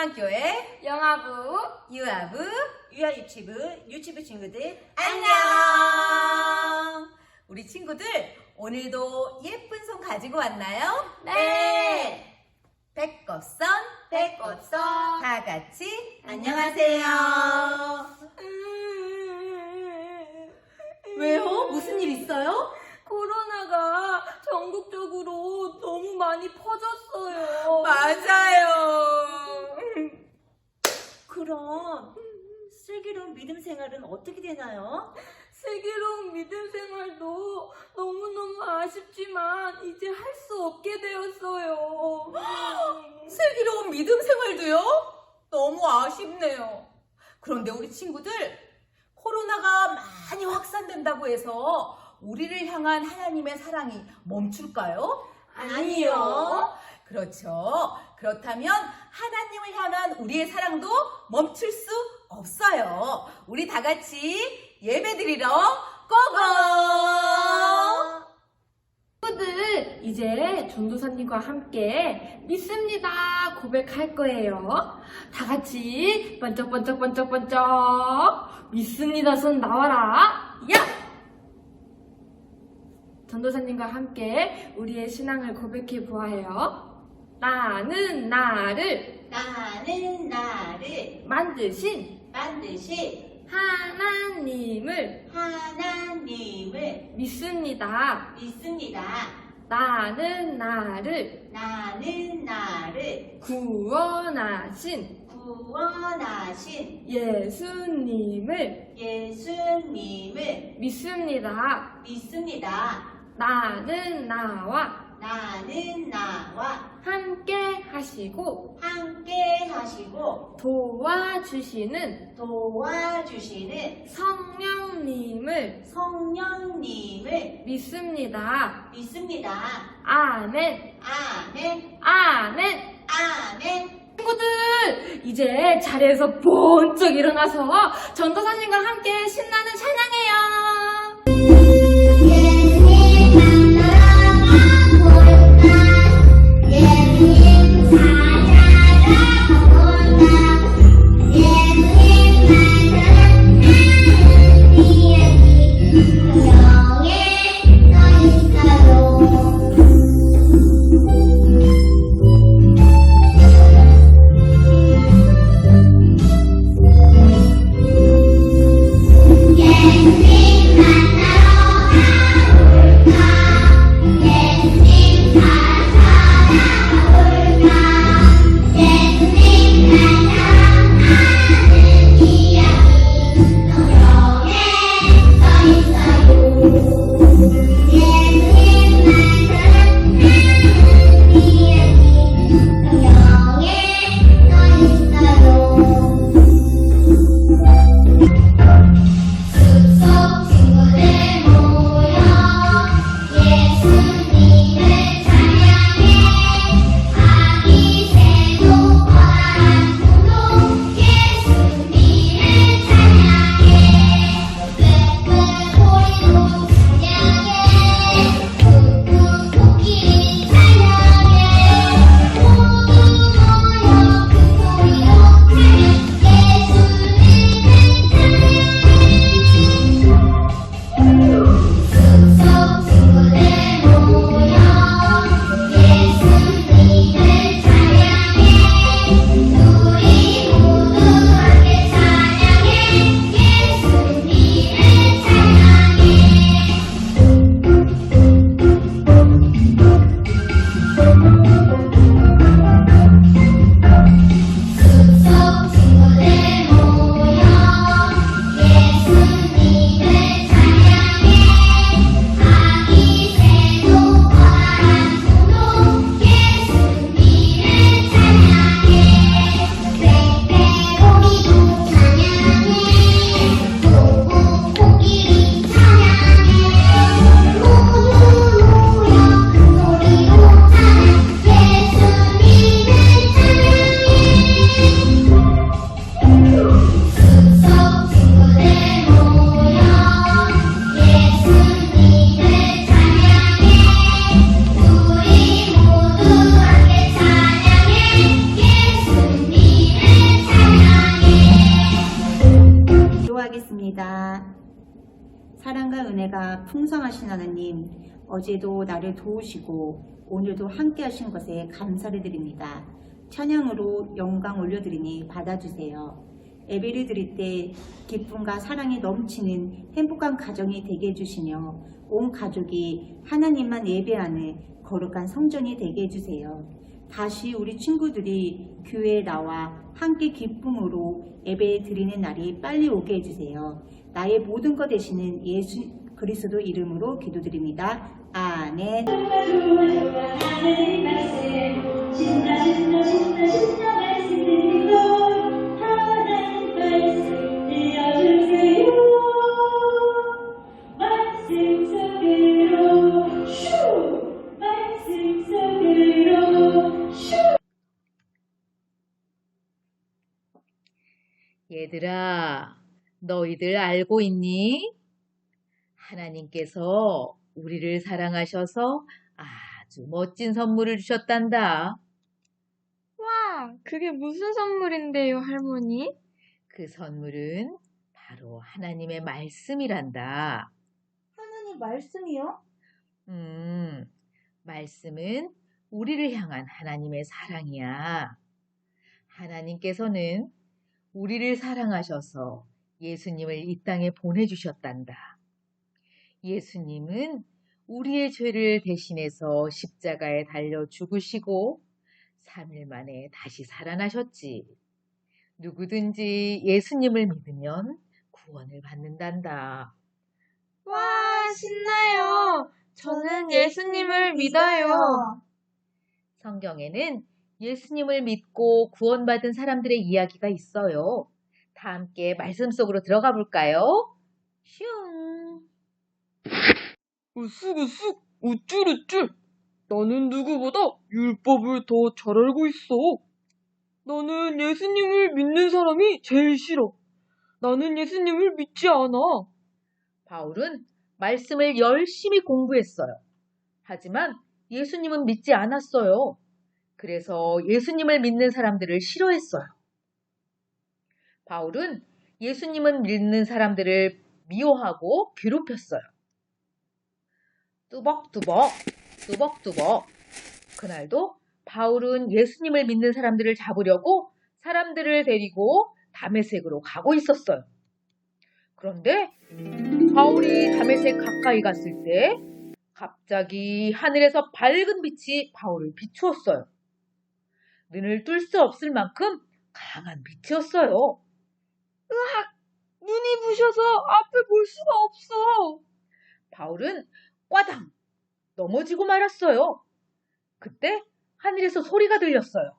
중앙교회 영아부 유아부 유아 유치부 유치부 친구들 안녕. 우리 친구들 오늘도 예쁜 손 가지고 왔나요? 네. 백꽃선 백꽃선 다 같이 안녕하세요. 왜요? 무슨 일 있어요? 코로나가 전국적으로 너무 많이 퍼졌어요. 맞아요. 그럼 슬기로운 믿음 생활은 어떻게 되나요? 슬기로운 믿음 생활도 너무너무 아쉽지만 이제 할 수 없게 되었어요. 슬기로운 믿음 생활도요? 너무 아쉽네요. 그런데 우리 친구들, 코로나가 많이 확산된다고 해서 우리를 향한 하나님의 사랑이 멈출까요? 아니요. 그렇죠. 그렇다면 하나님을 향한 우리의 사랑도 멈출 수 없어요. 우리 다 같이 예배 드리러 고고! 친구들 이제 전도사님과 함께 믿습니다 고백할 거예요. 다 같이 번쩍번쩍번쩍번쩍 믿습니다 손 나와라. 야! 전도사님과 함께 우리의 신앙을 고백해 보아요. 나는 나를 나는 나를 만드신 만드신 하나님을 하나님을 믿습니다. 믿습니다. 나는 나를 나는 나를 구원하신 구원하신 예수님을 예수님을 믿습니다. 믿습니다. 나는 나와 나는 나와 함께 하시고 함께 하시고 도와주시는 도와주시는 성령님을 성령님을 믿습니다. 믿습니다. 아멘, 아멘, 아멘. 아멘. 친구들, 이제 자리에서 번쩍 일어나서 전도사님과 함께 신나는 찬양해요. 은혜가 풍성하신 하나님, 어제도 나를 도우시고 오늘도 함께 하신 것에 감사를 드립니다. 찬양으로 영광 올려드리니 받아주세요. 예배를 드릴 때 기쁨과 사랑이 넘치는 행복한 가정이 되게 해주시며 온 가족이 하나님만 예배하는 거룩한 성전이 되게 해주세요. 다시 우리 친구들이 교회에 나와 함께 기쁨으로 예배 드리는 날이 빨리 오게 해주세요. 나의 모든 것 되시는 예수 그리스도 이름으로 기도드립니다. 아멘. 얘들아, 너희들 알고 있니? 하나님께서 우리를 사랑하셔서 아주 멋진 선물을 주셨단다. 와, 그게 무슨 선물인데요, 할머니? 그 선물은 바로 하나님의 말씀이란다. 하나님 말씀이요? 음, 말씀은 우리를 향한 하나님의 사랑이야. 하나님께서는 우리를 사랑하셔서 예수님을 이 땅에 보내주셨단다. 예수님은 우리의 죄를 대신해서 십자가에 달려 죽으시고 3일 만에 다시 살아나셨지. 누구든지 예수님을 믿으면 구원을 받는단다. 와, 신나요. 저는 예수님을 믿어요. 성경에는 예수님을 믿고 구원받은 사람들의 이야기가 있어요. 다 함께 말씀 속으로 들어가 볼까요? 슝! 으쓱으쓱 우쭐우쭐 나는 누구보다 율법을 더 잘 알고 있어. 나는 예수님을 믿는 사람이 제일 싫어. 나는 예수님을 믿지 않아. 바울은 말씀을 열심히 공부했어요. 하지만 예수님은 믿지 않았어요. 그래서 예수님을 믿는 사람들을 싫어했어요. 바울은 예수님은 믿는 사람들을 미워하고 괴롭혔어요. 뚜벅뚜벅, 뚜벅뚜벅. 그날도 바울은 예수님을 믿는 사람들을 잡으려고 사람들을 데리고 담에색으로 가고 있었어요. 그런데 바울이 담에색 가까이 갔을 때 갑자기 하늘에서 밝은 빛이 바울을 비추었어요. 눈을 뜰수 없을 만큼 강한 빛이었어요. 눈이 부셔서 앞을 볼 수가 없어. 바울은 꽈당 넘어지고 말았어요. 그때 하늘에서 소리가 들렸어요.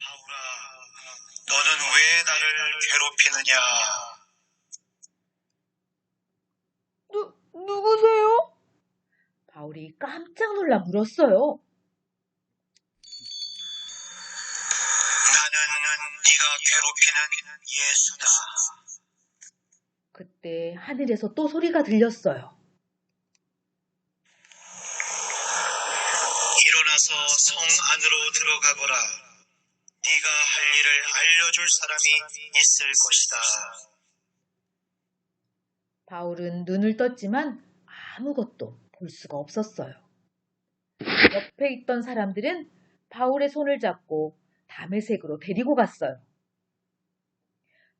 바울아, 너는 왜 나를 괴롭히느냐? 누, 누구세요? 바울이 깜짝 놀라 물었어요. 나는 네가 괴롭히는 예수다. 그때 하늘에서 또 소리가 들렸어요. 일어나서 성 안으로 들어가거라. 네가 할 일을 알려줄 사람이 있을 것이다. 바울은 눈을 떴지만 아무것도 볼 수가 없었어요. 옆에 있던 사람들은 바울의 손을 잡고 담의색으로 데리고 갔어요.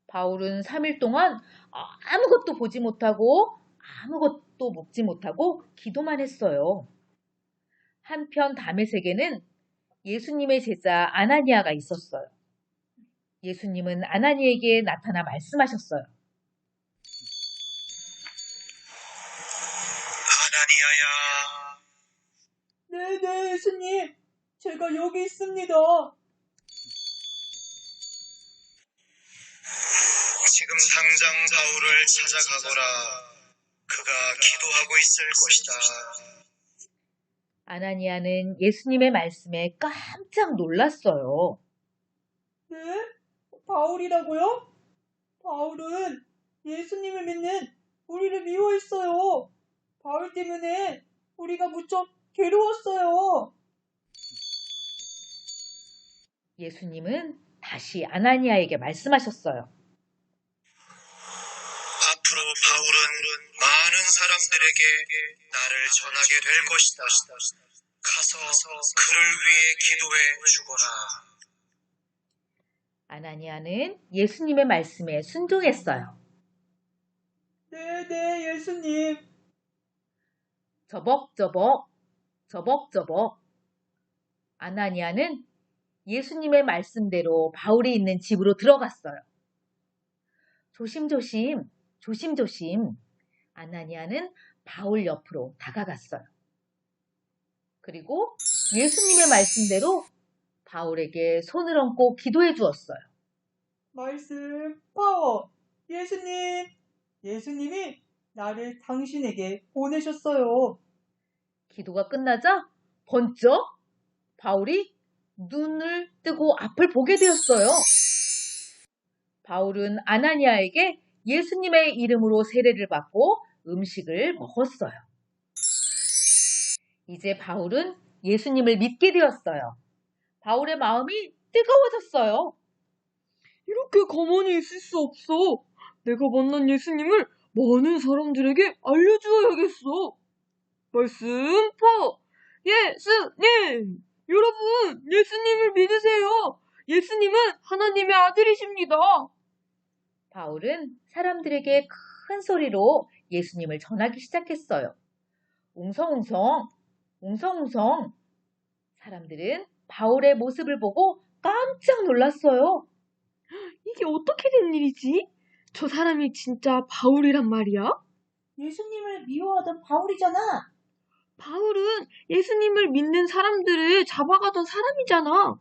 바울은 3일 동안 아무것도 보지 못하고 아무것도 먹지 못하고 기도만 했어요. 한편 담의색에는 예수님의 제자 아나니아가 있었어요. 예수님은 아나니에게 나타나 말씀하셨어요. 아나니아야, 네네, 예수님. 제가 여기 있습니다. 지금 당장 바울을 찾아가거라. 그가 기도하고 있을 것이다. 아나니아는 예수님의 말씀에 깜짝 놀랐어요. 네? 바울이라고요? 바울은 예수님을 믿는 우리를 미워했어요. 바울 때문에 우리가 무척 괴로웠어요. 예수님은 다시 아나니아에게 말씀하셨어요. 사람들에게 나를 전하게 될 것이다. 가서 그를 위해 기도해 주거라. 아나니아는 예수님의 말씀에 순종했어요. 네 네, 예수님. 저벅저벅, 저벅저벅. 아나니아는 예수님의 말씀대로 바울이 있는 집으로 들어갔어요. 조심조심, 조심조심. 아나니아는 바울 옆으로 다가갔어요. 그리고 예수님의 말씀대로 바울에게 손을 얹고 기도해 주었어요. 말씀, 파워. 예수님. 예수님이 나를 당신에게 보내셨어요. 기도가 끝나자 번쩍 바울이 눈을 뜨고 앞을 보게 되었어요. 바울은 아나니아에게 예수님의 이름으로 세례를 받고 음식을 먹었어요. 이제 바울은 예수님을 믿게 되었어요. 바울의 마음이 뜨거워졌어요. 이렇게 가만히 있을 수 없어. 내가 만난 예수님을 많은 사람들에게 알려주어야겠어. 말씀 포 예수님! 여러분, 예수님을 믿으세요. 예수님은 하나님의 아들이십니다. 바울은 사람들에게 큰 소리로 예수님을 전하기 시작했어요. 웅성웅성, 웅성웅성. 사람들은 바울의 모습을 보고 깜짝 놀랐어요. 이게 어떻게 된 일이지? 저 사람이 진짜 바울이란 말이야? 예수님을 미워하던 바울이잖아. 바울은 예수님을 믿는 사람들을 잡아가던 사람이잖아.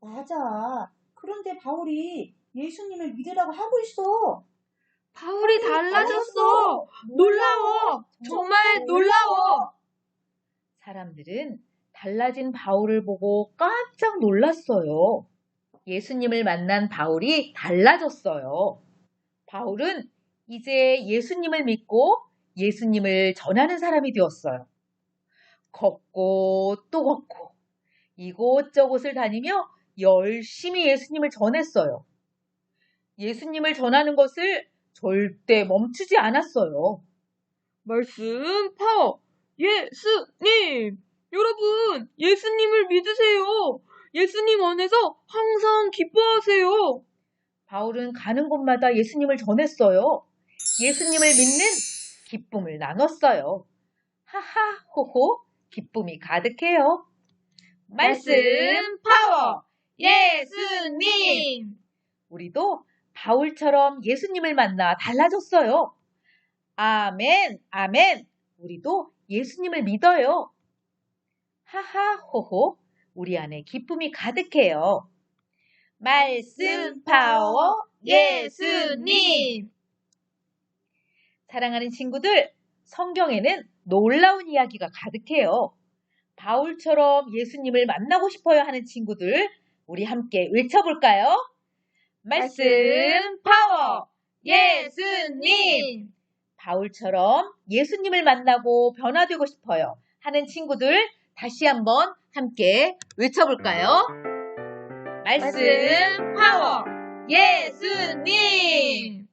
맞아. 그런데 바울이 예수님을 믿으라고 하고 있어. 바울이 달라졌어. 놀라워. 정말 놀라워. 사람들은 달라진 바울을 보고 깜짝 놀랐어요. 예수님을 만난 바울이 달라졌어요. 바울은 이제 예수님을 믿고 예수님을 전하는 사람이 되었어요. 걷고 또 걷고 이곳저곳을 다니며 열심히 예수님을 전했어요. 예수님을 전하는 것을 절대 멈추지 않았어요. 말씀 파워. 예수님. 여러분, 예수님을 믿으세요. 예수님 안에서 항상 기뻐하세요. 바울은 가는 곳마다 예수님을 전했어요. 예수님을 믿는 기쁨을 나눴어요. 하하, 호호, 기쁨이 가득해요. 말씀 파워! 예수님! 우리도 바울처럼 예수님을 만나 달라졌어요. 아멘, 아멘. 우리도 예수님을 믿어요. 하하, 호호, 우리 안에 기쁨이 가득해요. 말씀 파워 예수님! 사랑하는 친구들, 성경에는 놀라운 이야기가 가득해요. 바울처럼 예수님을 만나고 싶어요 하는 친구들, 우리 함께 외쳐볼까요? 말씀 파워 예수님! 바울처럼 예수님을 만나고 변화되고 싶어요 하는 친구들, 다시 한번 함께 외쳐볼까요? 말씀 파워 예수님!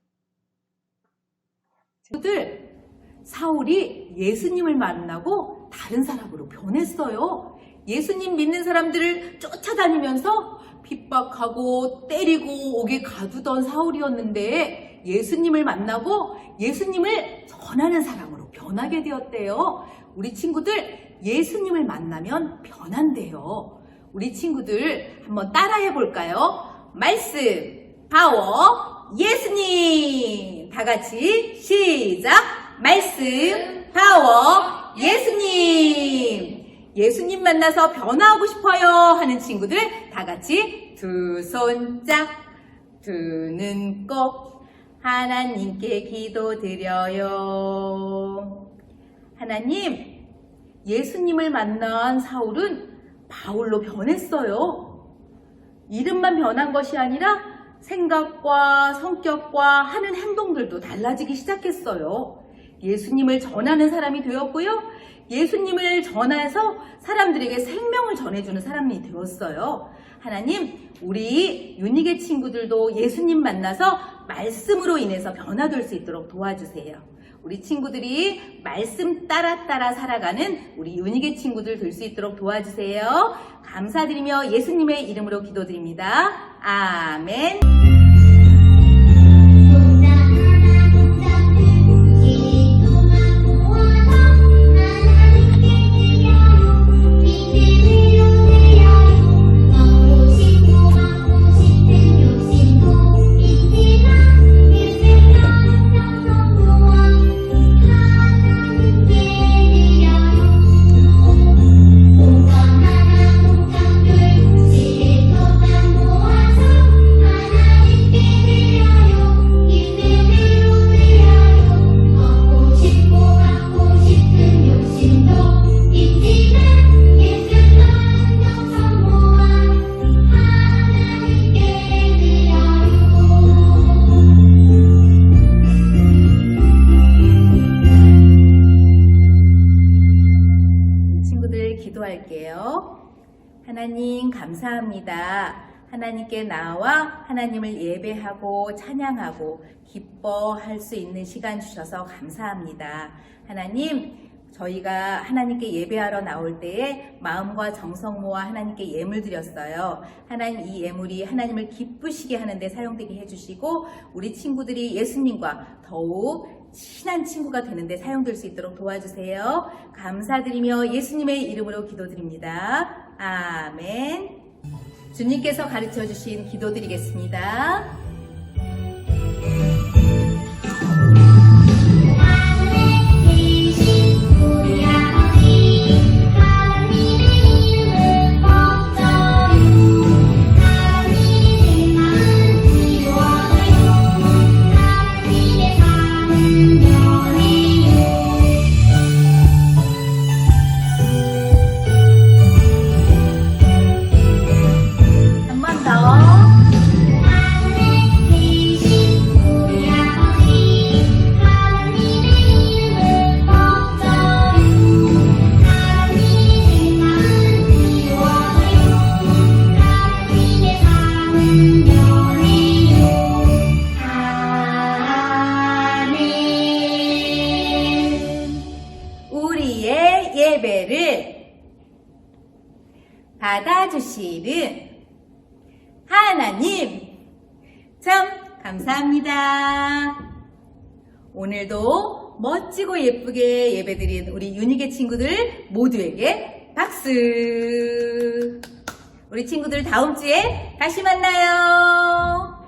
친구들, 사울이 예수님을 만나고 다른 사람으로 변했어요. 예수님 믿는 사람들을 쫓아다니면서 핍박하고 때리고 옥에 가두던 사울이었는데 예수님을 만나고 예수님을 전하는 사람으로 변하게 되었대요. 우리 친구들 예수님을 만나면 변한대요. 우리 친구들 한번 따라해 볼까요? 말씀, 파워, 예수님! 다 같이 시작! 말씀, 파워, 예수님! 예수님 만나서 변화하고 싶어요 하는 친구들 다 같이 두 손 짝, 두 눈 꼭 하나님께 기도드려요. 하나님, 예수님을 만난 사울은 바울로 변했어요. 이름만 변한 것이 아니라 생각과 성격과 하는 행동들도 달라지기 시작했어요. 예수님을 전하는 사람이 되었고요. 예수님을 전해서 사람들에게 생명을 전해주는 사람이 되었어요. 하나님, 우리 유니게 친구들도 예수님 만나서 말씀으로 인해서 변화될 수 있도록 도와주세요. 우리 친구들이 말씀 따라 따라 살아가는 우리 은희계 친구들 될 수 있도록 도와주세요. 감사드리며 예수님의 이름으로 기도드립니다. 아멘. 하나님께 나와 하나님을 예배하고 찬양하고 기뻐할 수 있는 시간 주셔서 감사합니다. 하나님, 저희가 하나님께 예배하러 나올 때에 마음과 정성 모아 하나님께 예물 드렸어요. 하나님 이 예물이 하나님을 기쁘시게 하는데 사용되게 해주시고 우리 친구들이 예수님과 더욱 친한 친구가 되는데 사용될 수 있도록 도와주세요. 감사드리며 예수님의 이름으로 기도드립니다. 아멘. 주님께서 가르쳐 주신 기도 드리겠습니다. 21 하나님 참 감사합니다. 오늘도 멋지고 예쁘게 예배드린 우리 유니게 친구들 모두에게 박수! 우리 친구들 다음 주에 다시 만나요!